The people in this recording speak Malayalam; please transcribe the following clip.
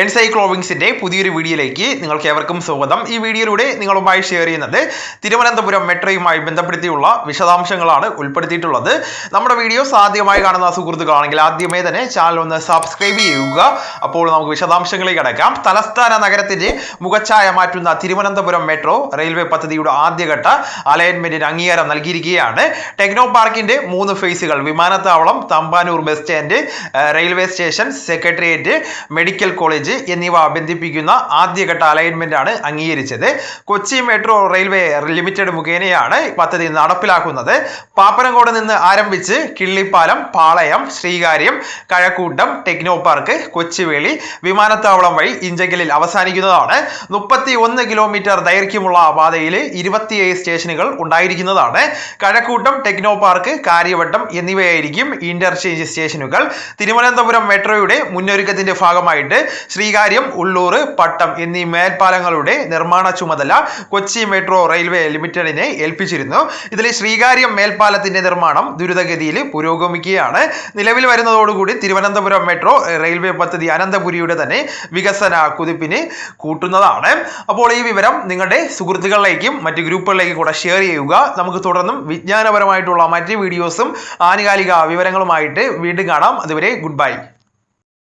എൻസൈ ക്ലോവിങ്സിന്റെ പുതിയൊരു വീഡിയോയിലേക്ക് നിങ്ങൾക്ക് ഏവർക്കും സ്വാഗതം. ഈ വീഡിയോയിലൂടെ നിങ്ങളുമായി ഷെയർ ചെയ്യുന്നത് തിരുവനന്തപുരം മെട്രോയുമായി ബന്ധപ്പെടുത്തിയുള്ള വിശദാംശങ്ങളാണ് ഉൾപ്പെടുത്തിയിട്ടുള്ളത്. നമ്മുടെ വീഡിയോസ് ആദ്യമായി കാണുന്ന സുഹൃത്തുക്കളാണെങ്കിൽ ആദ്യമേ തന്നെ ചാനൽ ഒന്ന് സബ്സ്ക്രൈബ് ചെയ്യുക. അപ്പോൾ നമുക്ക് വിശദാംശങ്ങളിലേക്ക് അടക്കാം തലസ്ഥാന നഗരത്തിന്റെ മുഖച്ഛായ മാറ്റുന്ന തിരുവനന്തപുരം മെട്രോ റെയിൽവേ പദ്ധതിയുടെ ആദ്യഘട്ട അലൈൻമെന്റിന് അംഗീകാരം നൽകിയിരിക്കുകയാണ്. ടെക്നോ പാർക്കിന്റെ മൂന്ന് ഫേസുകൾ വിമാനത്താവളം Thampanoor bus stand railway station secretariat medical college എന്നിവ ബന്ധിപ്പിക്കുന്ന ആദ്യഘട്ട ആണ് അംഗീകരിച്ചത്. കൊച്ചി മെട്രോ റെയിൽവേ ലിമിറ്റഡ് മുഖേനയാണ് പദ്ധതി നടപ്പിലാക്കുന്നത്. പാപ്പനംകോട് നിന്ന് ആരംഭിച്ച് കിള്ളിപ്പാലം പാളയം ശ്രീകാര്യം കഴക്കൂട്ടം ടെക്നോ പാർക്ക് കൊച്ചുവേളി വിമാനത്താവളം വഴി ഇഞ്ചങ്കലിൽ അവസാനിക്കുന്നതാണ്. മുപ്പത്തി ഒന്ന് കിലോമീറ്റർ ദൈർഘ്യമുള്ള പാതയിൽ ഇരുപത്തിയേഴ് സ്റ്റേഷനുകൾ ഉണ്ടായിരിക്കുന്നതാണ്. കഴക്കൂട്ടം ടെക്നോ പാർക്ക് കാര്യവട്ടം എന്നിവയായിരിക്കും ഇന്റർചേഞ്ച് സ്റ്റേഷനുകൾ. തിരുവനന്തപുരം മെട്രോയുടെ മുന്നൊരുക്കത്തിന്റെ ഭാഗമായിട്ട് ശ്രീകാര്യം ഉള്ളൂർ പട്ടം എന്നീ മേൽപ്പാലങ്ങളുടെ നിർമ്മാണ ചുമതല കൊച്ചി മെട്രോ റെയിൽവേ ലിമിറ്റഡിനെ ഏൽപ്പിച്ചിരുന്നു. ഇതിൽ ശ്രീകാര്യം മേൽപ്പാലത്തിന്റെ നിർമ്മാണം ദ്രുതഗതിയിൽ പുരോഗമിക്കുകയാണ്. നിലവിൽ വരുന്നതോടുകൂടി തിരുവനന്തപുരം മെട്രോ റെയിൽവേ പദ്ധതി അനന്തപുരിയുടെ തന്നെ വികസന കുതിപ്പിന് കൂട്ടുന്നതാണ്. അപ്പോൾ ഈ വിവരം നിങ്ങളുടെ സുഹൃത്തുക്കളിലേക്കും മറ്റ് ഗ്രൂപ്പുകളിലേക്കും കൂടെ ഷെയർ ചെയ്യുക. നമുക്ക് തുടർന്നും വിജ്ഞാനപരമായിട്ടുള്ള മറ്റ് വീഡിയോസും ആനുകാലിക വിവരങ്ങളുമായിട്ട് വീണ്ടും കാണാം. അതുവരെ ഗുഡ് ബൈ.